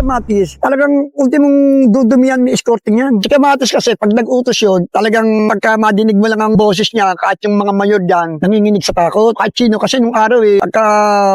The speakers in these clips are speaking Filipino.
Kamatis, talagang ultimong dudumihan may escorting yan. Si Kamatis kasi, pag nag-utos yun, talagang pagka madinig mo lang ang boses niya, kahit yung mga mayor dyan, nanginginig sa takot. Kahit sino, kasi nung araw eh, pagka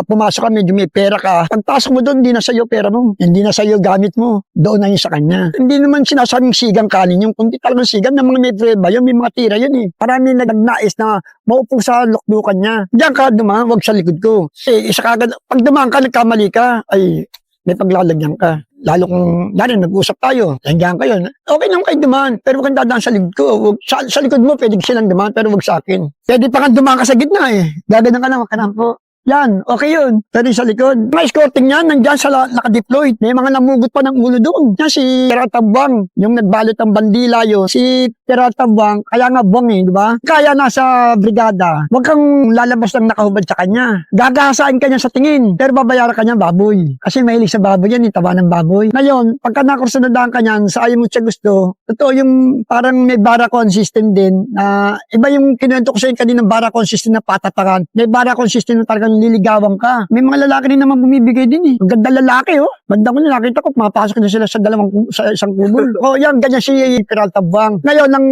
pumasok ka, medyo may pera ka. Pagpasok mo doon, hindi na sa'yo pera mo. Hindi na sa'yo gamit mo. Doon na yun sa kanya. Hindi naman sinasabing sigang kanin yung kundi talagang sigang ng mga may treba yun, may mga tira yun eh. Parami nagnais na maupo sa lukdukan niya. Diyan ka dumaan, wag sa likod ko. Eh, isa kagad, pag dumaan ka, nagkamali ka, ay may paglalagyan ka. Lalo kung, dahil nag-usap tayo, nandiyan kayo. Okay lang kayo dumaan, pero huwag dadaan sa likod ko. Huwag, sa, sa likod mo, pwede silang dumaan, pero huwag sa akin. Pwede pa kang dumaan ka sa gitna eh. Gaganan ka lang, wag ka po. Yan, okay yun. Yung sa likod. Mga escorting yan, nandyan sa naka-deployed. May mga namugot pa ng ulo doon. Yan si Tiratabang, yung nagbalot ng bandila yun. Si Tiratabang, kaya nga buwang eh, di ba? Kaya nasa brigada. Huwag kang lalabas ng nakahubad sa kanya. Gagasain ka niya sa tingin. Pero babayaran ka niya baboy. Kasi mahilig sa baboy yan, itawa ng baboy. Ngayon, pagka nakursunodaan ka niyan, sa ayaw mo siya gusto, totoo yung parang may barakon system din na iba yung kinuwento ko sa inyo kanina barakon system na patatakan. May barakon system na talagang nililigawan ka. May mga lalaki rin naman bumibigay din eh. Ang ganda lalaki oh. Banda ko na nakita ko, mapasok na sila sa dalawang sa isang kubol. oh, yan, ganyan si Peralta Buang. Ngayon, nang,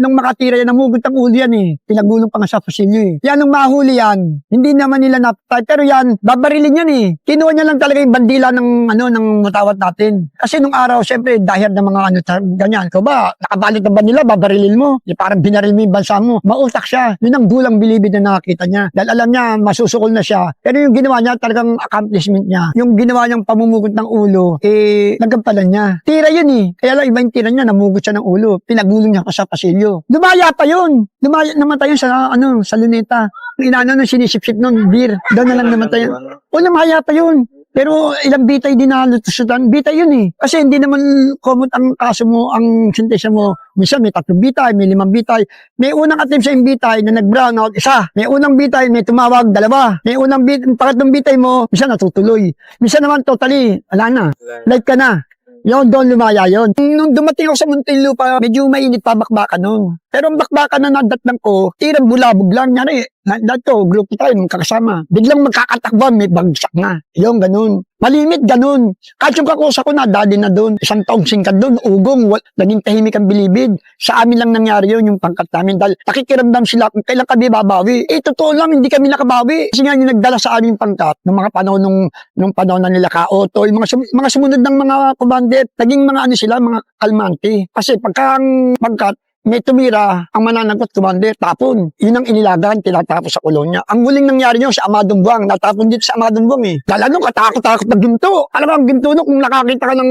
nang makatira yan, namugot ang ulo yan eh. Pinagulong pa nga sa pasilyo eh. Yan, nung mahuli yan, hindi naman nila napatay. Pero yan, babarilin yan eh. Kinuha niya lang talaga yung bandila ng, ano, ng matawat natin. Kasi nung araw, syempre, dahil ng mga ano, ganyan. Ikaw ba, nakabalot ng bandila, babarilin mo. Yung parang binaril mo yung bansa mo. Mautak siya. Yun ang gulang bilibid na nakakita niya. Dahil alam niya, masusukol na siya. Pero yung ginawa niya, talagang accomplishment niya. Yung ginawa niyang pamumugot ng ulo, eh, nagampalan niya. Tira yun eh. Kaya lang, iba yung tira niya, namugot siya ng ulo. Pinagulong niya pa sa pasilyo. Lumaya pa yun. Lumaya, namatay yun sa, ano, sa luneta. Inano nung sinisip-sip nung beer. Doon na lang namatay yun. O, lumaya pa yun. Pero ilang bitay din na lutusutan, bitay yun eh. Kasi hindi naman common ang kaso mo, ang sintesya mo. Minsan may tatlong bitay, may limang bitay. May unang attempt sa bitay na nag-brown out, isa. May unang bitay, may tumawag, dalawa. May unang bit, pangatlong bitay mo, minsan natutuloy. Minsan naman totally, wala na. Live ka na. Yun, doon lumaya yun. Nung dumating ako sa Muntinlupa, medyo mainit pa bakbakan nun. Pero ang bakbakan na nadatnan ko, tirang bulabog lang. Nyari, na, dato, group tayo, magkakasama. Biglang magkakatakban, may bagsak na. Yung ganun. Malimit, ganun. Kahit yung kakusa ko na, dali na doon. Isang taong singkad doon, ugong, wal, naging tahimik ang bilibid. Sa amin lang nangyari yun, yung pangkat namin. Dahil nakikiramdam sila kung kailan kami babawi. Eh, totoo lang, hindi kami nakabawi. Kasi nga yung nagdala sa aming pangkat, ng mga panahon nung, nung panahon na nila Kaoto, yung mga, mga sumunod ng mga commander, naging mga ano sila, mga kalmante. Kasi pagka ang pangkat, may tumira, ang mananagot commander, tapon. Yun ang inilagan, tinatapos sa kolonya. Ang huling nangyari nyo sa Amadong Buang, natapon dito sa Amadong Buang eh. Lalano, katakot-takot na ginto. Alam mo, ang ginto no, kung nakakita ka ng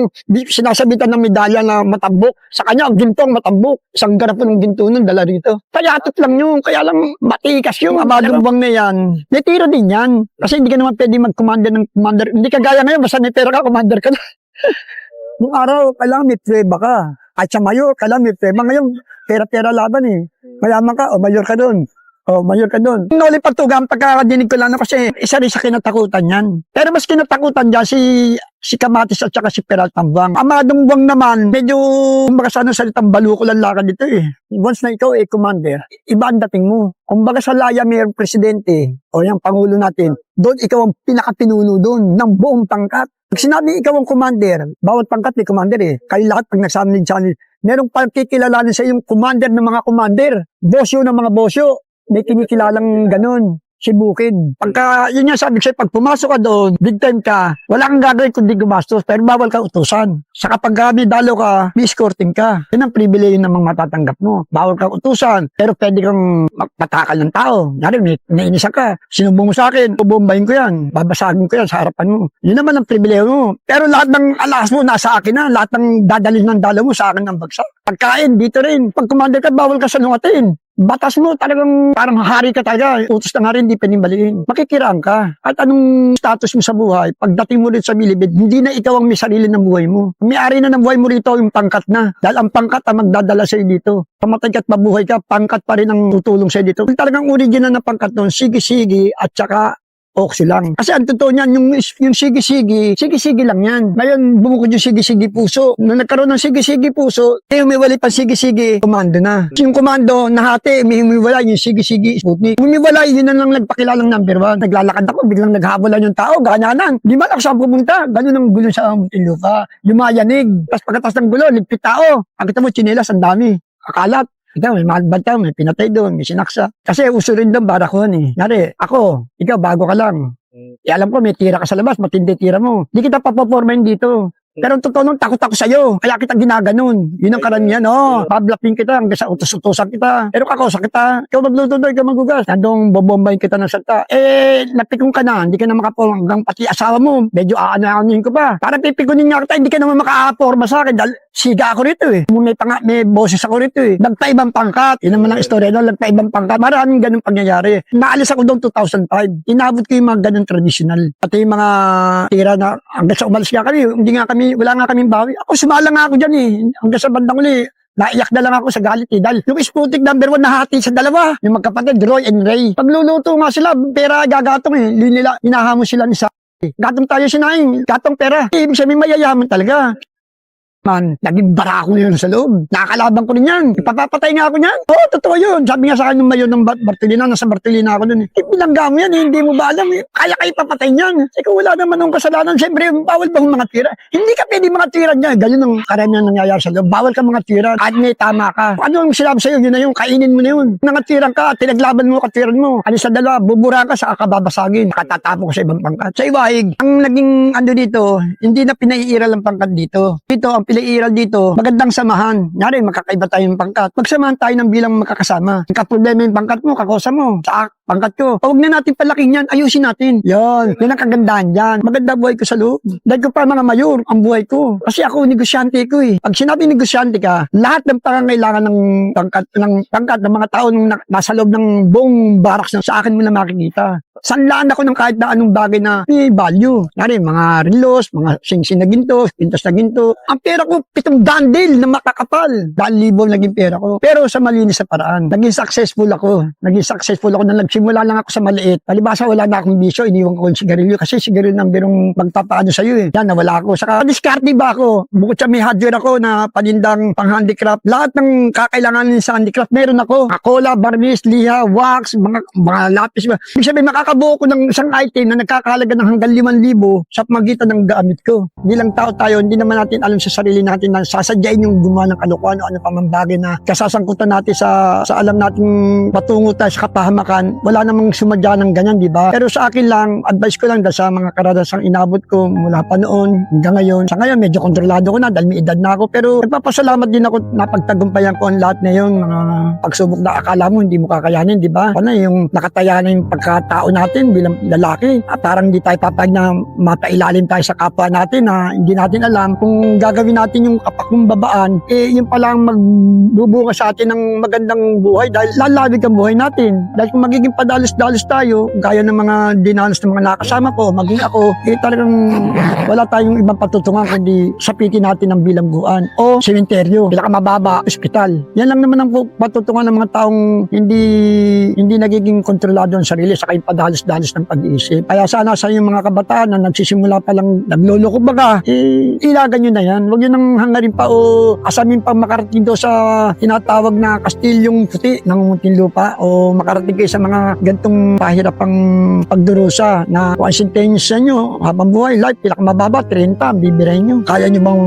sinasabitan ng medalya na matambok, sa kanya, ang ginto ang matambok. Isang garapon ng ginto nun, dala rito. Kayatot lang yun, kaya lang matikas yung Amadong Buang na yan. May tira din yan. Kasi hindi ka naman pwede mag-commander ng commander. Hindi ka gaya ngayon, basta may pera ka, commander ka na. Nung araw, kailangan may prueba ka. At sa mayor, kailangan may prueba. Ngayon, pera-pera laban eh. Mayaman ka, o mayor ka doon. O mayor ka doon. Noli pagtugang pagkakadinig ko lang kasi isa rin sa kinatakutan yan. Pero mas kinatakutan dyan si si Kamatis at saka si Peral Tambang. Amadong Buwang naman, medyo kumbaga sa ano salitang baluko lang lakad dito eh. Once na ikaw eh, commander, iba ang dating mo. Kumbaga sa laya mayroong presidente o yung pangulo natin, doon ikaw ang pinakapinuno doon ng buong pangkat. Pag sinabi ikaw ang commander, bawat pangkat may commander eh. Kayo lahat pag nagsamin sa merong pagkikilalanin sa yung commander ng mga commander, bosyo ng mga bosyo. May kinikilalang ganun. Si Bukid. Pagka, yun nga sabi ko pag pumasok ka doon, big time ka, wala kang gagawin kundi gumastos, pero bawal ka utusan. Sa kapag kami dalo ka, may escorting ka. Yan ang pribilege ng mga matatanggap mo. Bawal kang utusan, pero pwede kang magpatakal ng tao. Nyari, may, nainisan ka, sinumbong mo sa akin, bubombahin ko yan, babasagin ko yan sa harapan mo. Yun naman ang pribilege mo. Pero lahat ng alas mo, nasa akin na. Lahat ng dadalhin ng dalo mo, sa akin ang bagsak. Pagkain, dito rin. Pag commander ka, bawal ka sa lungatin batas mo talagang parang hari ka talaga. Utos na nga rin, hindi pwedeng baliin. Makikiraan ka. At anong status mo sa buhay, pagdating mo rin sa milibid, hindi na ikaw ang may sarili ng buhay mo. May-ari na ng buhay mo rito yung pangkat na. Dahil ang pangkat ang magdadala sa'yo dito. Pamatay ka at mabuhay ka, pangkat pa rin ang tutulong sa'yo dito. Talagang original na pangkat doon, sige-sige at saka oxo lang. Kasi ang totoo niyan, yung, yung sige-sige, sige-sige lang yan. Ngayon, bumukod yung sige-sige puso. Nung nagkaroon ng sige-sige puso, eh, umiwalay pa sige-sige, komando na. Yung komando, nahati, may umiwalay yung sige-sige Sputnik. Umiwalay, yun na lang nagpakilalang number one. Naglalakad ako, biglang naghabulan yung tao, ganyanan. Di man ako saan pumunta. Ganun ang gulo sa Muntinlupa. Lumayanig. Tapos pagkatas ng gulo, ligpit tao. Ang kita mo, chinelas, ang dami. Akalat. Ikaw, may malbad ka, may pinatay doon, may sinaksa. Kasi uso rin doon, barakon eh. Nari, ako, ikaw, bago ka lang. Eh, alam ko, may tira ka sa labas, matindi tira mo. Di kita papapormahin dito. Pero ang totoo nun, takot ako sa'yo. Kaya kita ginaganon. Yun ang karamihan, oh. Pablapin kita hanggang sa utos-utosan kita. Pero kakosa kita. Ikaw magluto doon, ikaw magugas. Nandong bobombayin kita ng salta. Eh, napikong ka na. Hindi ka na makaporma. Hanggang pati asawa mo. Medyo aanahanin ko pa. Para pipigunin nga kita, hindi ka naman makaaporma sa akin. Dahil siga ako rito eh. May, panga, may boses ako rito eh. Nagpaibang pangkat. Yun naman ang istorya doon. Nagpaibang pangkat. Maraming ganun pangyayari. Naalis ako doon 2005. Inabot ko yung mga ganun traditional. Pati yung mga tira na hanggang sa umalis nga kami. Hindi nga kami, wala nga kaming bawi. Ako sumala nga ako dyan eh. Hanggang sa bandang uli. Naiyak na lang ako sa galit eh. Dahil yung Sputnik number one nahati sa dalawa. Yung magkapatid, Roy and Ray. Pagluluto nga sila, pera gagatong eh. Li- Nila, hinahamo sila ni sa Gatong tayo sinaing, gatong pera. Ibig sabihin mayayaman talaga. Man, naging bara ako ngayon sa loob. Nakakalaban ko rin yan. Ipapapatay nga ako niyan. Oo, totoo yun. Sabi nga sa akin ng mayon ng Bar- Bartolina, nasa Bartolina ako nun. Eh, bilangga mo yan, eh, hindi mo ba alam? Eh. Kaya kayo papatay niyan. Eh, kung wala naman ng kasalanan, siyempre, bawal bang mga tira? Hindi ka pwede mga tira niya. Ganyan ang karamihan nangyayari sa loob. Bawal ka mga tira. Kahit may tama ka. Ano ang sinabi sa'yo, yun na yun. Kainin mo na yun. Nangatirang ka, tinaglaban mo katiran mo. Ano sa dalawa, bubura ka, sa kababasagin. Katatapon ko sa ibang pangkat. Sa iwahig, ang naging ano dito, hindi na pinaiiral ang pangkat dito. Dito, ang pinaiiral dito, magandang samahan. Nyari, magkakaiba tayong pangkat. Magsamahan tayo ng bilang magkakasama. Ang kaproblema yung pangkat mo, kakosa mo, sa pangkat ko. Huwag na natin palaking yan, ayusin natin. Yan, yan ang kagandahan yan. Maganda buhay ko sa loob. Dahil ko pa mga mayor, ang buhay ko. Kasi ako, negosyante ko eh. Pag sinabi negosyante ka, lahat ng pangangailangan ng pangkat, ng pangkat, ng mga tao nung na- nasa loob ng buong barracks na sa akin mo na makikita. Sanlaan ako ng kahit na anong bagay na may value. Nari, mga relos, mga sing-sing na ginto, pintas na ginto. Ang pera ko, pitong dandel na makakapal. Dahil libo naging pera ko. Pero sa malinis sa paraan. Naging successful ako. Naging successful ako na nagsimula lang ako sa maliit. Palibasa wala na akong bisyo, iniwan ko yung sigarilyo. Kasi sigarilyo ng birong magpapaano sa'yo eh. Yan, nawala ako. Saka, diskarte ba ako? Bukod sa may hardware ako na panindang pang-handicraft. Lahat ng kakailanganin sa handicraft, meron ako. Akola, barnis, liha, wax, mga, mga lapis. Ibig sabihin, makakabuo ko ng isang item na nagkakahalaga ng hanggang 5,000 sa magitan ng gamit ko. Bilang tao tayo, hindi naman natin alam sa sarili natin na sasadyain yung gumawa ng kalokohan o ano pa mang bagay na kasasangkutan natin sa, sa alam nating patungo tayo sa kapahamakan. Wala namang sumadya ng ganyan, di ba? Pero sa akin lang, advice ko lang dahil sa mga karadasang inabot ko mula pa noon hanggang ngayon. Sa ngayon, medyo kontrolado ko na dahil may edad na ako. Pero nagpapasalamat din ako napagtagumpayan ko ang lahat na yun, mga pagsubok na akala mo hindi mo kakayanin, di ba? Ano yung nakataya na yung pagkatao natin bilang lalaki. At parang hindi tayo papayag na mapailalim tayo sa kapwa natin na hindi natin alam kung gagawin natin yung kapakumbabaan, eh yun palang magbubunga sa atin ng magandang buhay dahil lalawig ang buhay natin. Dahil kung magiging padalos-dalos tayo, gaya ng mga dinanos ng mga nakasama ko, maging ako, eh talagang wala tayong ibang patutungan kundi sapitin natin ang bilangguan o sementeryo, pinakamababa, ospital. Yan lang naman ang patutungan ng mga taong hindi hindi nagiging kontrolado ang sarili sa yung padalos-dalos ng pag-iisip. Kaya sana sa yung mga kabataan na nagsisimula pa lang nagluloko baga, eh, ilagan nyo na yan. Huwag yun ang hangarin pa o asamin pa makarating doon sa tinatawag na kastilyong puti ng Muntinlupa o makarating kayo sa mga gantong pahirapang pagdurusa na kung ang sentensya nyo habang buhay, life, pinakamababa, 30, bibirahin nyo. Kaya nyo bang,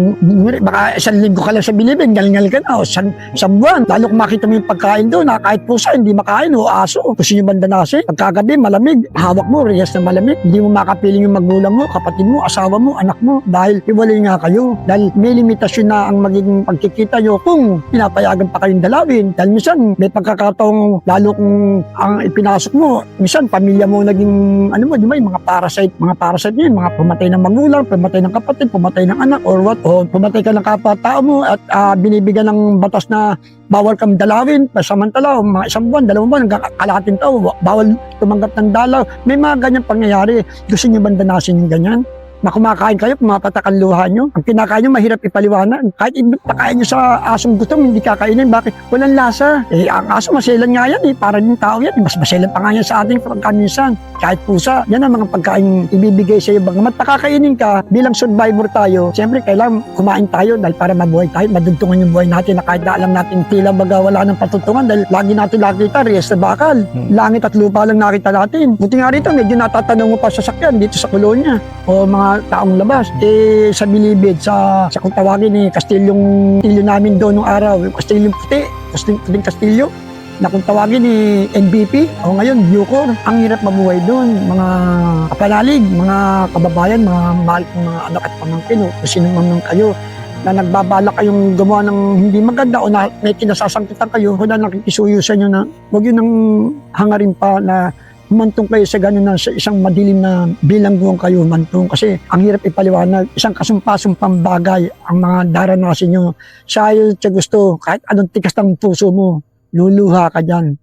baka isang linggo ka lang sa bilibin, galingal ka na, o san, isang buwan. Lalo kung makita mo yung pagkain doon, na kahit pusa, hindi makain, o aso, gusto nyo banda nasi, pagkagabi, malamig, hawak mo, reyes na malamig, hindi mo makapiling yung magulang mo, kapatid mo, asawa mo, anak mo, dahil iwalay nga kayo. Dahil may limitasyon na ang magiging pagkikita nyo kung pinapayagan pa kayong dalawin. Dahil minsan, may pagkakataong, lalo kung ang ipinasok mo, minsan, pamilya mo naging, ano mo, di ba, yung mga parasite, mga parasite yun, mga pumatay ng magulang, pumatay ng kapatid, pumatay ng anak, or what, o pumatay ka ng kapwa-tao mo, at ah, binibigyan ng batas na bawal kang dalawin, pasamantala, mga isang buwan, dalawang buwan, hanggang kalahating tao, bawal tumanggap ng dalaw. May mga ganyan pangyayari. Gusto niyo ba danasin yung ganyan? Na kumakain kayo, pumapatak ang luha nyo. Ang kinakain nyo, mahirap ipaliwanag. Kahit ipakain nyo sa asong gutom, hindi kakainin. Bakit? Walang lasa. Eh, ang aso, maselan nga yan eh. Para din tao yan. Mas maselan pa nga yan sa ating pagkaminsan. Kahit pusa, yan ang mga pagkain ibibigay sa iyo. Bagamat nakakainin ka, bilang survivor tayo, siyempre kailangan kumain tayo dahil para mabuhay tayo, madugtungan yung buhay natin na kahit na alam natin tila baga wala ng patutungan dahil lagi natin nakita, reyes na bakal. Hmm. Langit at lupa lang nakita natin. Buti nga rito, medyo natatanong mo pa sa sakyan dito sa kolonya o mga taong labas. Eh, sa Bilibid, sa, sa kung tawagin eh, kastilyong kastilyo namin doon nung araw, kastilyong puti, kastil, puting kastilyo, na kung tawagin ni MVP o ngayon Bucor, ang hirap mabuhay doon. Mga kapanalig, mga kababayan, mga mahal kong mga anak at pamangkin o kung sino man kayo na nagbabala kayong gumawa ng hindi maganda o na may kinasasangkitan kayo na nakikisuyo sa inyo na huwag yun ang hangarin pa na humantong kayo sa gano'n na sa isang madilim na bilangguan kayo humantong kasi ang hirap ipaliwanag isang kasumpasumpang bagay ang mga daranasin nyo. Iyo sa gusto kahit anong tikas ng puso mo luluha ka dyan